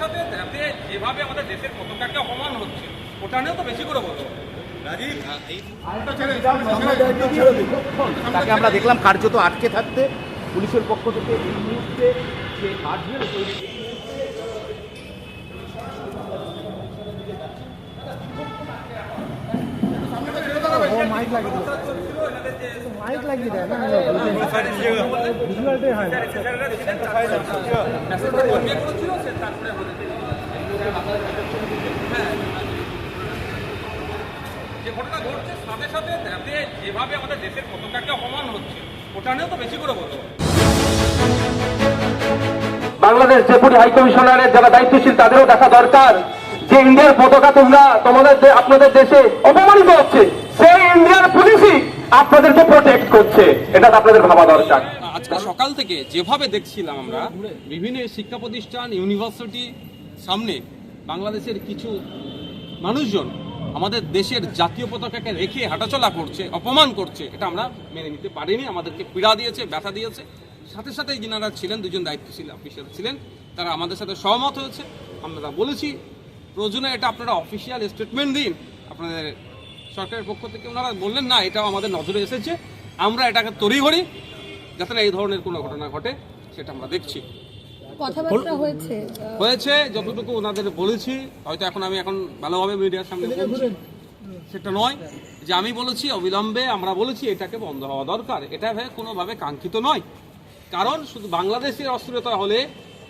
সাথে যাতে যেভাবে আমাদের দেশের পতাকাকে অপমান হচ্ছে ওটা নিয়েও তো বেশি করে বলব। তাকে আমরা দেখলাম কার্যত আটকে থাকতে পুলিশের পক্ষ থেকে এই মুহূর্তে যে কার্যের তৈরি মাইক লাগিয়ে দেয় না ভিজুয়ালটাই হয় যে ঘটনা ঘটছে সাথে সাথে যেভাবে আমাদের দেশের পতাকাকে অপমান হচ্ছে ওটা নিয়েও তো বেশি করে বলব বাংলাদেশ ডেপুটি হাইকমিশনারের যারা দায়িত্বশীল তাদেরও দেখা দরকার যে ইন্ডিয়ার পতাকা তোমরা তোমাদের আপনাদের দেশে অপমানিত হচ্ছে সেই ইন্ডিয়ার পুলিশই আপনাদেরকে প্রোটেক্ট করছে। এটা আপনাদের ভাবা দরকার। আজকে সকাল থেকে যেভাবে দেখছিলাম আমরা, বিভিন্ন শিক্ষা প্রতিষ্ঠান ইউনিভার্সিটি সামনে বাংলাদেশের কিছু মানুষজন আমাদের দেশের জাতীয় পতাকাকে রেখে হাঁটাচলা করছে, অপমান করছে। এটা আমরা মেনে নিতে পারিনি, আমাদেরকে পীড়া দিয়েছে, ব্যথা দিয়েছে। সাথে সাথে যিনারা ছিলেন, দুজন দায়িত্বশীল অফিসার ছিলেন, তারা আমাদের সাথে সহমত হয়েছে। আমরা বলেছি, প্রয়োজনে এটা আপনারা অফিসিয়াল স্টেটমেন্ট দিন। আপনাদের সরকারের পক্ষ থেকে ওনারা বললেন না এটাও আমাদের নজরে এসেছে। আমরা এটাকে তড়িঘড়ি যাতে না এই ধরনের কোনো ঘটনা ঘটে সেটা আমরা দেখছি। হয়েছে। যতটুকু ওনাদের বলেছি হয়তো এখন আমি এখন ভালোভাবে মিডিয়ার সামনে বলছি। সেটা নয় যে আমি বলেছি অবিলম্বে আমরা বলেছি এটাকে বন্ধ হওয়া দরকার। এটা কোনোভাবে কাঙ্ক্ষিত নয়। কারণ শুধু বাংলাদেশের অস্থিরতা হলে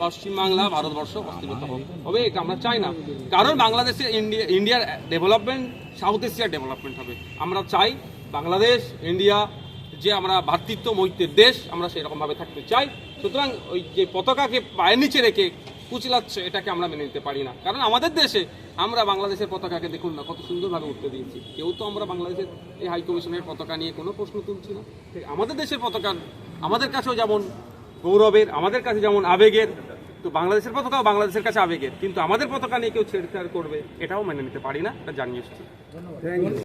পশ্চিমবাংলা, ভারতবর্ষ অস্থিরতা হবে এটা আমরা চাই না। কারণ বাংলাদেশে ইন্ডিয়া, ইন্ডিয়ার ডেভেলপমেন্ট, সাউথ এশিয়ার ডেভেলপমেন্ট হবে। আমরা চাই বাংলাদেশ, ইন্ডিয়া, যে আমরা ভ্রাতৃত্ব মৈত্রের দেশ, আমরা সেরকমভাবে থাকতে চাই। সুতরাং ওই যে পতাকাকে পায়ের নিচে রেখে কুচলাচ্ছে, এটাকে আমরা মেনে নিতে পারি না। কারণ আমাদের দেশে আমরা বাংলাদেশের পতাকাকে দেখুন না, কত সুন্দরভাবে উঠতে দিয়েছি। কেউ তো আমরা বাংলাদেশের এই হাইকমিশনের পতাকা নিয়ে কোনো প্রশ্ন তুলছি না। আমাদের দেশের পতাকা আমাদের কাছেও যেমন গৌরবের, আমাদের কাছে যেমন আবেগের তো বাংলাদেশের পতাকাও বাংলাদেশের কাছে আবেগের, কিন্তু আমাদের পতাকা নিয়ে কেউ ছেড়ছাড় করবে, এটাও মেনে নিতে পারি না জানিয়ে এসেছি।